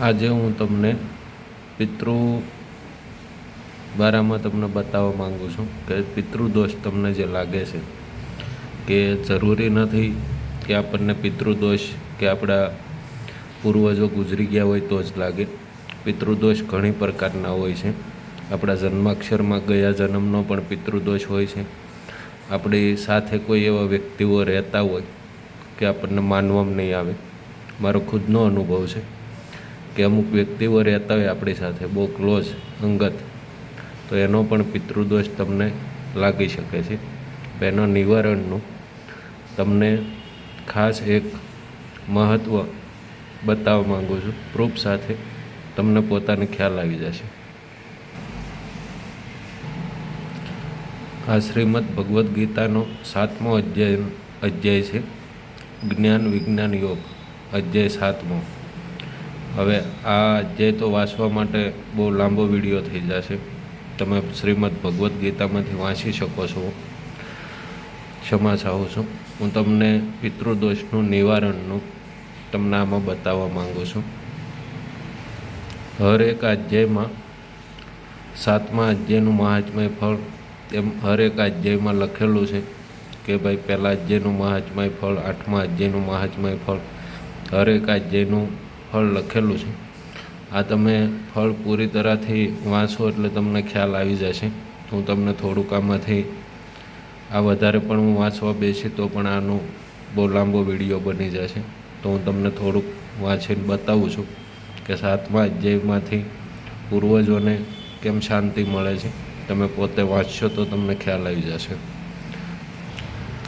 આજે હું તમને પિતૃ બારામાં તમને બતાવવા માગું છું કે પિતૃદોષ તમને જે લાગે છે કે જરૂરી નથી કે આપણને પિતૃદોષ કે આપણા પૂર્વજો ગુજરી ગયા હોય તો જ લાગે. પિતૃદોષ ઘણી પ્રકારના હોય છે. આપણા જન્માક્ષરમાં ગયા જન્મનો પણ પિતૃદોષ હોય છે. આપણી સાથે કોઈ એવા વ્યક્તિઓ રહેતા હોય કે આપણને માનવામાં નહીં આવે. મારો ખુદનો અનુભવ છે. કે અમુક વ્યક્તિઓ રહેતા હોય આપણી સાથે, બહુ ક્લોઝ અંગત, તો એનો પણ પિતૃદોષ તમને લાગી શકે છે. એના નિવારણનું તમને ખાસ એક મહત્ત્વ બતાવવા માગું છું. પ્રૂફ સાથે તમને પોતાને ખ્યાલ આવી જશે. આ શ્રીમદ ભગવદ્ ગીતાનો સાતમો અધ્યાય અધ્યાય છે. જ્ઞાન વિજ્ઞાન યોગ, અધ્યાય સાતમો. હવે આ જે તો વાંચવા માટે બહુ લાંબો વીડિયો થઈ જશે. તમે શ્રીમદ ભગવદ્ ગીતામાંથી વાંચી શકો છો. ક્ષમા ચાહું છું. હું તમને પિતૃદોષનું નિવારણનું તમને આમાં બતાવવા માગું છું. હર એક અધ્યાયમાં, સાતમા અધ્યાયનું મહાત્મય ફળ એમ હર એક અધ્યાયમાં લખેલું છે કે ભાઈ પહેલા અધ્યાયનું મહાત્મય ફળ, આઠમા અધ્યાયનું મહાત્મય ફળ, હર એક અધ્યાયનું ફળ લખેલું છે. આ તમે ફળ પૂરી તરહથી વાંચો એટલે તમને ખ્યાલ આવી જશે. હું તમને થોડુંક આમાંથી આ વધારે પણ હું વાંચવા બેસી તો પણ આનો બહુ લાંબો વીડિયો બની જશે. તો હું તમને થોડુંક વાંચીને બતાવું છું કે સાતમા અધ્યાયમાંથી પૂર્વજોને કેમ શાંતિ મળે છે. તમે પોતે વાંચશો તો તમને ખ્યાલ આવી જશે.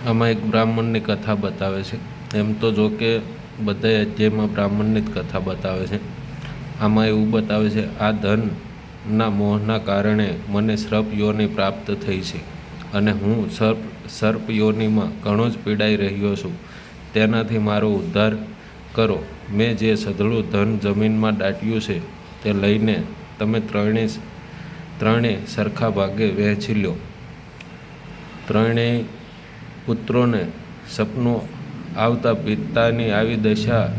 આમાં એક બ્રાહ્મણની કથા બતાવે છે. એમ તો જો કે બધા અધ્યાયમાં બ્રાહ્મણની જ કથા બતાવે છે. આમાં એવું બતાવે છે, આ ધનના મોહના કારણે મને સર્પ યોની પ્રાપ્ત થઈ છે અને હું સર્પ સર્પ યોનીમાં ઘણો જ પીડાઈ રહ્યો છું. તેનાથી મારો ઉદ્ધાર કરો. મેં જે સધળું ધન જમીનમાં દાટ્યું છે તે લઈને તમે ત્રણેય ત્રણેય સરખા ભાગે વહેંચી લો. ત્રણેય પુત્રોને સપનું આવતા પિતાની આવી દશાથી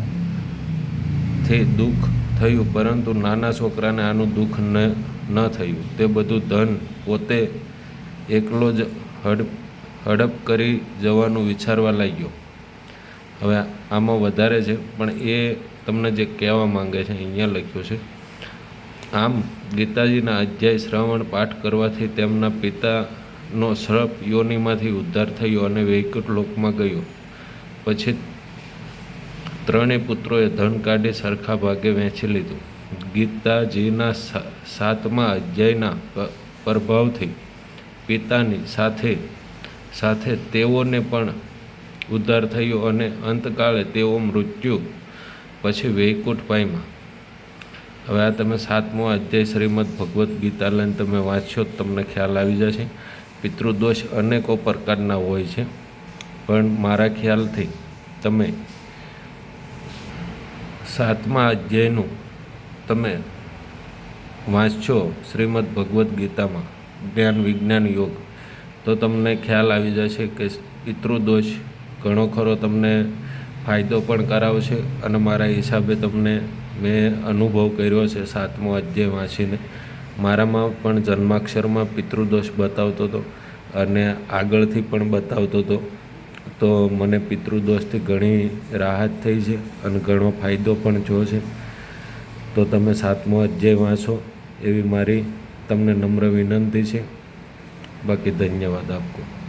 દુઃખ થયું, પરંતુ નાના છોકરાને આનું દુઃખ ન ન થયું. તે બધું ધન પોતે એકલો જ હડપ હડપ કરી જવાનું વિચારવા લાગ્યો. હવે આમાં વધારે છે, પણ એ તમને જે કહેવા માંગે છે, અહીંયા લખ્યું છે. આમ ગીતાજીના અધ્યાય શ્રવણ પાઠ કરવાથી તેમના પિતાનો શ્રપ યોનિમાંથી ઉદ્ધાર થયો અને વૈકુંઠ લોકમાં ગયો. પછી ત્રણેય પુત્રોએ ધન કાઢી સરખા ભાગે વહેંચી લીધું. ગીતાજીના સાતમા અધ્યાયના પ્રભાવથી પિતાની સાથે સાથે તેઓને પણ ઉદ્ધાર થયો અને અંતકાળે તેઓ મૃત્યુ પછી વૈકુંઠ પામ્યા. હવે આ તમે સાતમો અધ્યાય શ્રીમદ ભગવદ્ ગીતા લઈને તમે વાંચશો તો તમને ખ્યાલ આવી જશે. પિતૃદોષ અનેકો પ્રકારના હોય છે. પણ મારા ખ્યાલથી તમે સાતમા અધ્યાયનું તમે વાંચશો શ્રીમદ ભગવદ્ ગીતામાં, જ્ઞાન વિજ્ઞાન યોગ, તો તમને ખ્યાલ આવી જશે કે પિતૃદોષ ઘણો ખરો તમને ફાયદો પણ કરાવશે અને મારા હિસાબે તમને મેં અનુભવ કર્યો છે સાતમો અધ્યાય વાંચીને. મારામાં પણ જન્માક્ષરમાં પિતૃદોષ બતાવતો હતો અને આગળથી પણ બતાવતો હતો. તો મને પિતૃદોષથી ઘણી રાહત થઈ છે અને ઘણો ફાયદો પણ થયો છે. તો તમે સાતમો અધ્યાય વાંચો, એવી મારી તમને નમ્ર વિનંતી છે. બાકી ધન્યવાદ આપકો.